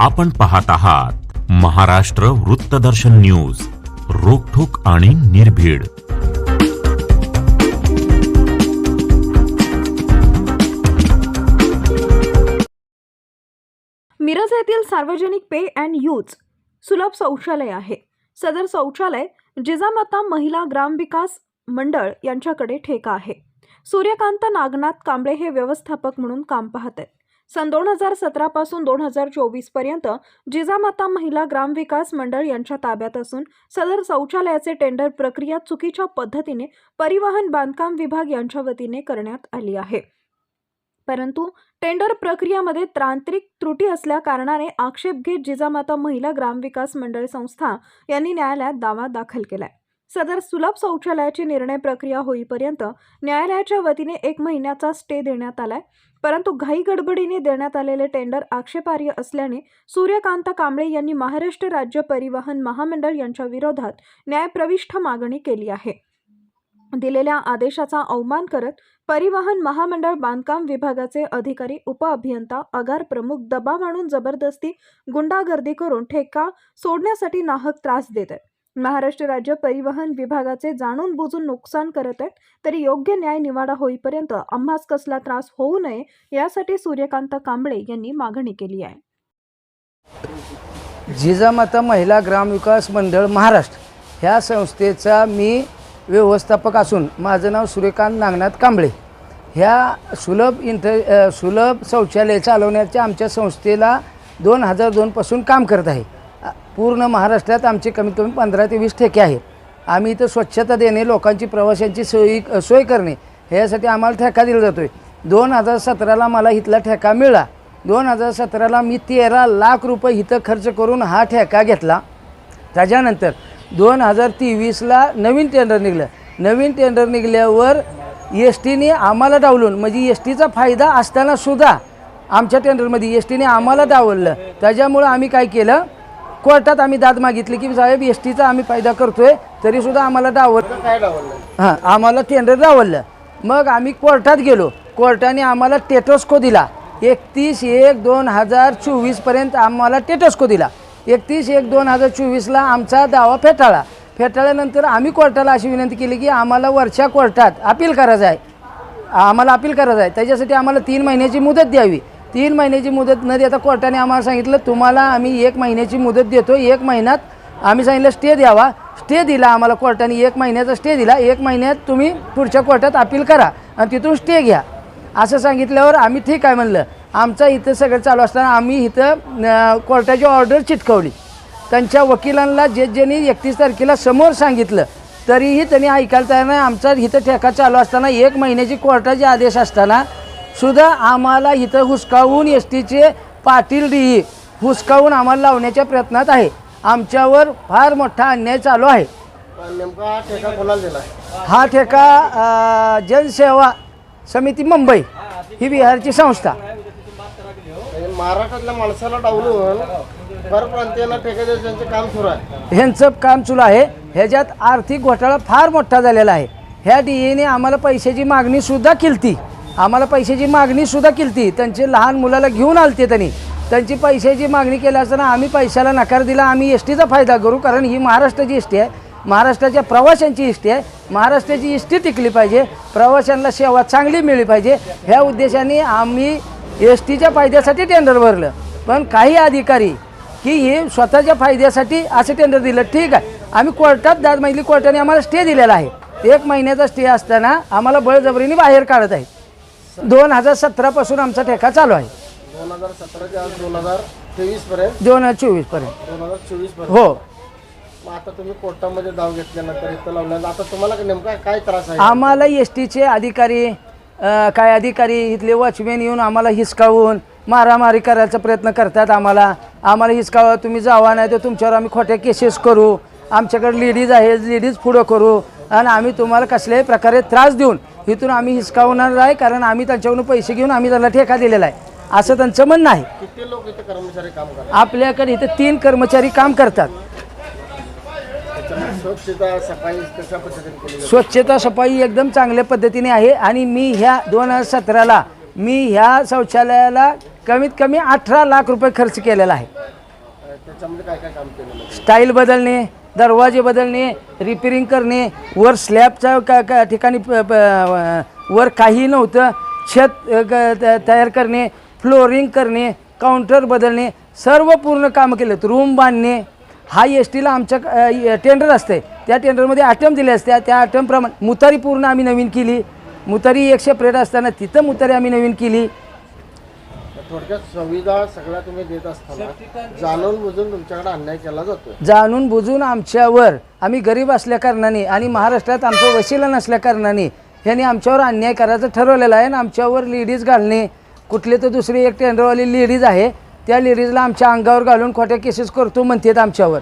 आपण पाहत आहात महाराष्ट्र वृत्तदर्शन न्यूज रोखोक आणि निर्भीड. मिरज येथील सार्वजनिक पे अँड यूज सुलभ शौचालय आहे. सदर शौचालय जिजामाता महिला ग्रामविकास मंडळ यांच्याकडे ठेका आहे. सूर्यकांत नागनाथ कांबळे हे व्यवस्थापक म्हणून काम पाहत आहेत. सन दोन हजार सतरा पासून दोन हजार चोवीसपर्यंत जिजामाता महिला ग्रामविकास मंडळ यांच्या ताब्यात असून सदर शौचालयाचे टेंडर प्रक्रिया चुकीच्या पद्धतीने परिवहन बांधकाम विभाग यांच्या वतीने करण्यात आली आहे. परंतु टेंडर प्रक्रियामध्ये तांत्रिक त्रुटी असल्या कारणाने आक्षेप घेत जिजामाता महिला ग्रामविकास मंडळ संस्था यांनी न्यायालयात दावा दाखल केलाय. सदर सुलभ शौचालयाची निर्णय प्रक्रिया होईपर्यंत न्यायालयाच्या वतीने एक महिन्याचा स्टे देण्यात आलाय. परंतु घाई गडबडीने देण्यात आलेले टेंडर आक्षेपार्ह असल्याने सूर्यकांत कांबळे यांनी महाराष्ट्र राज्य परिवहन महामंडळ यांच्या विरोधात न्यायप्रविष्ठ मागणी केली आहे. दिलेल्या आदेशाचा अवमान करत परिवहन महामंडळ बांधकाम विभागाचे अधिकारी उपअभियंता अगार प्रमुख दबाव आणून जबरदस्ती गुंडागर्दी करून ठेका सोडण्यासाठी नाहक त्रास देत आहेत महाराष्ट्र राज्य परिवहन विभागाचे जाणून बुजून नुकसान करत आहेत तरी योग्य न्याय निवाडा होईपर्यंत आम्हास कसला त्रास होऊ नये यासाठी सूर्यकांत कांबळे यांनी मागणी केली आहे. जिजामाता महिला ग्रामविकास मंडळ महाराष्ट्र ह्या संस्थेचा मी व्यवस्थापक असून माझं नाव सूर्यकांत नागनाथ कांबळे. ह्या सुलभ इंटर सुलभ शौचालय चालवण्याच्या आमच्या संस्थेला दोन हजार दोनपासून काम करत आहे. पूर्ण महाराष्ट्रात आमचे कमीत कमी पंधरा ते वीस ठेके आहेत. आम्ही इथं स्वच्छता देणे लोकांची प्रवाशांची सोयी सोय करणे ह्यासाठी आम्हाला ठेका दिला जातो आहे दोन हजार सतराला मला इथला ठेका मिळाला. दोन हजार सतराला मी तेरा लाख रुपये इथं खर्च करून हा ठेका घेतला. त्याच्यानंतर दोन हजार तेवीसला नवीन टेंडर निघलं. नवीन टेंडर निघल्यावर एस टीने आम्हाला डावलून म्हणजे एस टीचा फायदा असतानासुद्धा आमच्या टेंडरमध्ये एस टीने आम्हाला डावललं. त्याच्यामुळं आम्ही काय केलं? कोर्टात आम्ही दाद मागितली की साहेब एस टीचा आम्ही फायदा करतोय तरीसुद्धा आम्हाला डावल हां आम्हाला टेंडर डावललं. मग आम्ही कोर्टात गेलो. कोर्टाने आम्हाला टेटोस्को दिला. एकतीस एक दोन हजार चोवीसपर्यंत आम्हाला टेटोस्को दिला. एकतीस एक दोन हजार चोवीसला आमचा दावा फेटाळला. फेटाळल्यानंतर आम्ही कोर्टाला अशी विनंती केली की आम्हाला वरच्या कोर्टात अपील करायचं आहे. आम्हाला अपील करायचं आहे. त्याच्यासाठी आम्हाला तीन महिन्याची मुदत द्यावी. तीन महिन्याची मुदत न देता कोर्टाने आम्हाला सांगितलं तुम्हाला आम्ही एक महिन्याची मुदत देतो एक महिन्यात आम्ही सांगितलं स्टे द्यावा. स्टे दिला आम्हाला कोर्टाने एक महिन्याचा स्टे दिला. एक महिन्यात तुम्ही पुढच्या कोर्टात अपील करा आणि तिथून स्टे घ्या. असं सांगितल्यावर आम्ही ठीक आहे म्हणलं. आमचं इथं सगळं चालू असताना आम्ही इथं कोर्टाची ऑर्डर चिटकवली. त्यांच्या वकिलांना जे ज्यांनी एकतीस तारखेला समोर सांगितलं तरीही त्यांनी ऐकायला तयार नाही. आमचा इथं ठेका चालू असताना एक महिन्याची कोर्टाचे आदेश असताना सुद्धा आम्हाला इथं हुसकावून एस टीचे पाटील डी हुसकावून आम्हाला लावण्याच्या प्रयत्नात आहे. आमच्यावर फार मोठा अन्याय चालू आहे. नेमका हा ठेका कोणाला दिला? हा ठेका अं, जनसेवा समिती मुंबई ही बिहारची संस्था. म्हणजे महाराष्ट्रातल्या माणसाला डावलून परप्रांतीयांना ठेका द्यायचं काम सुरू आहे. ह्यांचं काम चालू आहे. ह्याच्यात आर्थिक घोटाळा फार मोठा झालेला आहे. ह्या डी एने आम्हाला पैशाची मागणीसुद्धा केलती. आम्हाला पैशाची मागणीसुद्धा केली त्यांचे लहान मुलाला घेऊन आलते त्यांनी. त्यांची पैशाची मागणी केली असताना आम्ही पैशाला नकार दिला. आम्ही एस टीचा फायदा करू कारण ही महाराष्ट्राची एस टी आहे. महाराष्ट्राच्या प्रवाशांची एस टी आहे. महाराष्ट्राची एस टी टिकली पाहिजे. प्रवाशांना सेवा चांगली मिळली पाहिजे. ह्या उद्देशाने आम्ही एस टीच्या फायद्यासाठी टेंडर भरलं. पण काही अधिकारी की हे स्वतःच्या फायद्यासाठी असं टेंडर दिलं. ठीक आहे. आम्ही कोर्टात दाद महिली कोर्टाने आम्हाला स्टे दिलेला आहे. एक महिन्याचा स्टे असताना आम्हाला बळजबरीने बाहेर काढत आहे दोन हजार सतरापासून आमचा ठेका चालू आहे. दोन हजार सतरा ते आज दोन हजार तेवीस पर्यंत दोन हजार चोवीसपर्यंत. दोन हजार चोवीसपर्यंत हो. मग आता तुम्ही कोर्टामध्ये दाव घेतल्यानंतर इथं लावल्यानंतर आता तुम्हाला नेमका काय त्रास आहे? आम्हाला एस टीचे अधिकारी अ, काय अधिकारी इथले वॉचमॅन येऊन आम्हाला हिसकावून मारामारी करायचा प्रयत्न करतात आम्हाला. आम्हाला हिसकावा तुम्ही जावा नाही तर तुमच्यावर आम्ही खोट्या केसेस करू. आमच्याकडे लेडीज आहे लेडीज पुढं करू. आणि आम्ही तुम्हाला कसल्याही प्रकारे त्रास देऊन इथून आम्ही हिसकावणार आहे कारण आम्ही त्यांच्याकडून पैसे घेऊन आम्ही त्याला ठेका दिलेला आहे. असं त्यांचं म्हणणं आहे. किती लोक इथे कर्मचारी काम करतात? आपल्याकडे इथे तीन कर्मचारी काम करतात. त्याच्यामुळे स्वच्छता सफाई कशा पद्धतीने केली जाते? स्वच्छता सफाई एकदम चांगल्या पद्धतीने आहे आणि मी ह्या दोन हजार सतराला मी ह्या शौचालयाला कमीत कमी अठरा लाख रुपये खर्च केलेला आहे. त्याच्यामध्ये काय काय काम केलं मग? स्टाईल बदलणे दरवाजे बदलणे रिपेरिंग करणे वर स्लॅबच्या का का ठिकाणी प- वर काही नव्हतं. छत ग- त- तयार करणे फ्लोरिंग करणे काउंटर बदलणे सर्व पूर्ण कामं केलं. रूम बांधणे. हा एस टीला आमच्या टेंडर असते. त्या टेंडरमध्ये आयटम दिले असत्या त्या आयटमप्रमाणे मुतारी पूर्ण आम्ही नवीन केली. मुतारी एक सेपरेट असताना तिथं मुतारी आम्ही नवीन केली. थोडक्यात सुविधा सगळ्या तुम्ही देत असताना जाणून बुजून तुमच्याकडे अन्याय केला जातोय. जाणून बुजून आमच्यावर आम्ही गरीब असल्या कारणाने आणि महाराष्ट्रात आमचं वशिला नसल्या कारणाने ह्यांनी आमच्यावर अन्याय करायचं ठरवलेलं आहे आणि आमच्यावर लेडीज घालणे कुठले तर दुसरी एक टेंडरवाली लेडीज आहे त्या लेडीजला आमच्या अंगावर घालून खोट्या केसेस करतो म्हणतात आमच्यावर.